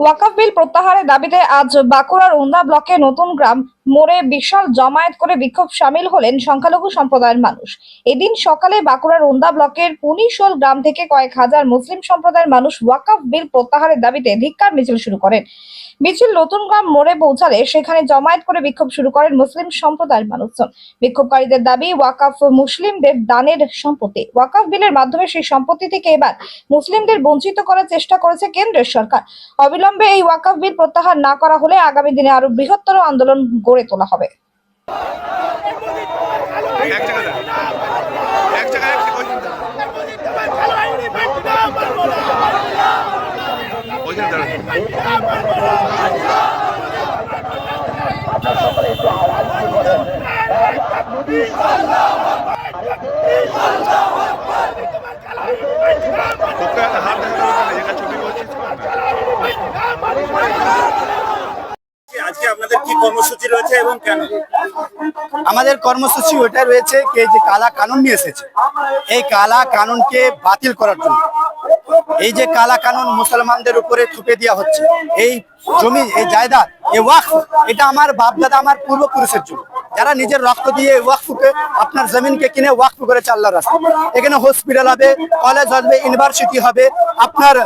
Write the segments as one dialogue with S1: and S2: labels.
S1: ওয়াকফ বিল প্রত্যাহারের দাবিতে আজ বাঁকুড়ার উন্দা ব্লকে নতুন গ্রাম মোড়ে বিশাল জমায়েত করে বিক্ষোভ সামিল হলেন সংখ্যালঘু সম্প্রদায়ের মানুষ। এদিন সকালে বাঁকুড়ার উন্দা ব্লকের পুনিশোল গ্রাম থেকে কয়েক হাজার মুসলিম সম্প্রদায়ের মানুষ ওয়াকফ বিল প্রত্যাহারের দাবিতে ধিক্কার মিছিল শুরু করেন। মিছিল নতুন গ্রাম মোড়ে পৌঁছালে সেখানে জমায়েত করে বিক্ষোভ শুরু করেন মুসলিম সম্প্রদায়ের মানুষজন। বিক্ষোভকারীদের দাবি, ওয়াকফ মুসলিমদের দানের সম্পত্তি। ওয়াকফ বিলের মাধ্যমে সেই সম্পত্তি থেকে এবার মুসলিমদের বঞ্চিত করার চেষ্টা করেছে কেন্দ্রের সরকার। অবিলম্বে এই ওয়াকফ বিল প্রত্যাহার না করা হলে আগামী দিনে আরও বৃহত্তর আন্দোলন গড়ে তোলা হবে।
S2: আজকে কর্মসূচি রয়েছে এবং কেন?
S3: আমাদের কর্মসূচি ওটা রয়েছে কি, যে কালা কানুন নিয়ে এসেছে। এই কালা কানুনকে বাতিল করার জন্য। এই যে কালা কানুন মুসলমানদের উপরে থুপে দেওয়া হচ্ছে, এই জমি, এই জায়গা এই ওয়াকফ, এটা আমার বাপদাদা, আমার পূর্বপুরুষের জন্য। যারা নিজের রক্ত দিয়ে ওয়াকফকে, আপনার জমিনকে কিনে ওয়াকফ করেছে আল্লাহ রাস্তা এখানে হসপিটাল হবে কলেজ হবে ইউনিভার্সিটি হবে, আপনার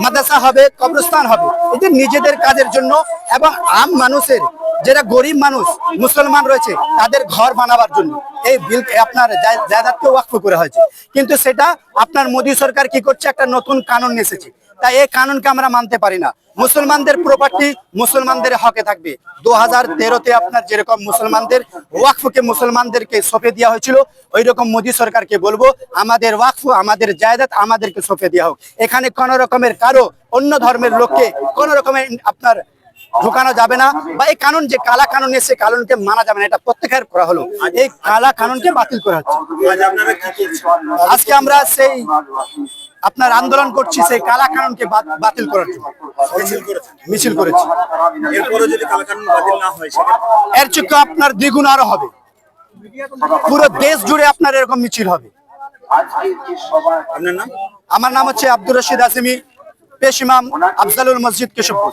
S3: মাদ্রাসা হবে, কবরস্থান হবে। এই নিজেদের কাজের জন্য এবং আম মানুষের, যারা গরিব মানুষ, মুসলমান রয়েছে, তাদের ঘর বানাবার জন্য। এই বিল আপনার জায়- জায়দাতকে ওয়াকফ করা হয়েছে। কিন্তু সেটা আপনার মোদী সরকার কি করছে? একটা নতুন কানুন এসেছে। তাই এই কানুনকে আমরা মানতে পারি না। মুসলমানদের প্রপার্টি মুসলমানদের হকে থাকবে। দু হাজার তেরোতে আপনার যেরকম মুসলমানদের ওয়াকফকে মুসলমানদেরকে সঁপে দেওয়া হয়েছিল ওই রকম মোদী সরকারকে বলব আমাদের ওয়াকফ আমাদের জায়দাত আমাদেরকে সঁপে দেওয়া হোক। এখানে কোনো রকমের কারও অন্য ধর্মের লোককে কোন রকমের আপনার ঢুকানো যাবে না বা এই কানুন যে কালা কানুন এসে কানুনকে মানা যাবে না এটা প্রত্যাহার করা হলো। এই কালা কানুনকে বাতিল করা হচ্ছে।
S2: করছেন?
S3: আজকে আমরা সেই আপনার আন্দোলন করছি সেই কালা কানুনকে বাতিল করার জন্য।
S2: মিছিল
S3: করেছি। এর চোখে আপনার দ্বিগুণ আরও হবে। পুরো দেশ জুড়ে আপনার এরকম মিছিল হবে। আমার নাম হচ্ছে আব্দুর রশিদ আসিমি পেশিমাম আফজালুল মসজিদ কেশবপুর।